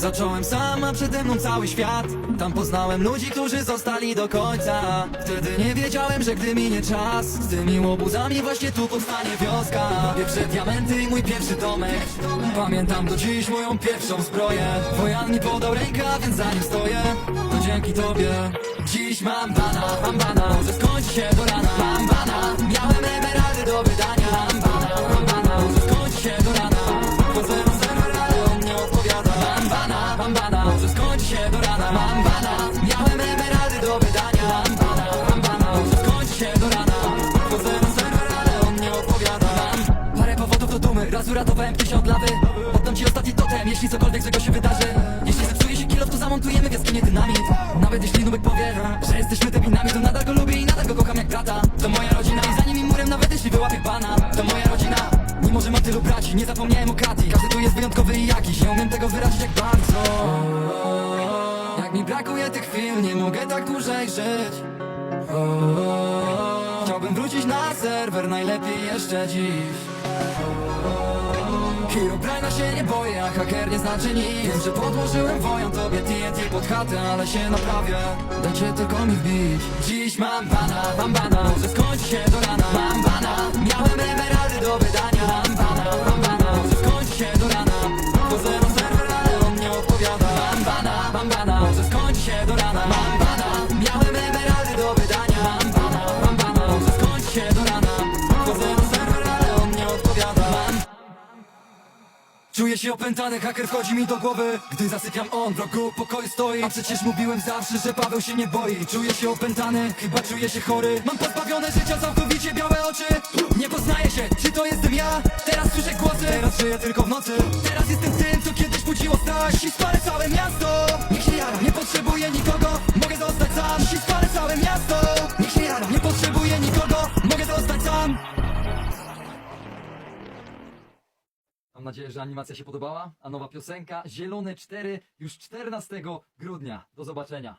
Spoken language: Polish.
Zacząłem sam, a przede mną cały świat. Tam poznałem ludzi, którzy zostali do końca. Wtedy nie wiedziałem, że gdy minie czas Z tymi łobuzami właśnie tu powstanie wioska. Pierwsze diamenty i mój pierwszy domek. Pamiętam do dziś moją pierwszą zbroję. Wojan mi podał rękę, więc za nim stoję. To dzięki tobie Dziś mam bana, mam bana. Może skończy się do rana uratowałem ptysia od lawy Oddam ci ostatni totem, jeśli cokolwiek złego się wydarzy. Jeśli zepsuje się kilo, to zamontujemy w jaskinie dynamit. Nawet jeśli nubek powie, że jesteśmy debilami To nadal go lubię i nadal go kocham jak brata. To moja rodzina i za nimi murem nawet jeśli wyłapię pana. To moja rodzina Mimo, że mam tylu braci, nie zapomniałem o Kati. Każdy tu jest wyjątkowy i jakiś Nie umiem tego wyrazić jak bardzo. Jak mi brakuje tych chwil, nie mogę tak dłużej żyć. Chciałbym wrócić na serwer, najlepiej jeszcze dziś Herobrina się nie boję, a haker nie znaczy nic. Wiem, że podłożyłem woją tobie TNT pod chatę, ale się naprawię. Dajcie tylko mi wbić. Dziś mam bana, mam bana Może skończy się do rana. Mam bana, miałem emeraldy do wydania. Mam bana, mam bana Może skończy się do rana. Wchodzę na serwer, ale on nie odpowiada Mam bana, mam bana Może skończy się do rana. Mam Czuję się opętany, haker wchodzi mi do głowy. Gdy zasypiam on w rogu pokoju stoi. A przecież mówiłem zawsze, że Paweł się nie boi. Czuję się opętany, chyba czuję się chory. Mam pozbawione życia całkowicie białe oczy. Nie poznaję się, czy to jestem ja? Teraz słyszę głosy, teraz żyję tylko w nocy. Teraz jestem tym, co kiedyś budziło strach. Dziś spalę całe miasto, niech się jara Nie potrzebuję nikogo, Mam nadzieję, że animacja się podobała, a nowa piosenka Zielone 4 już 14 grudnia. Do zobaczenia.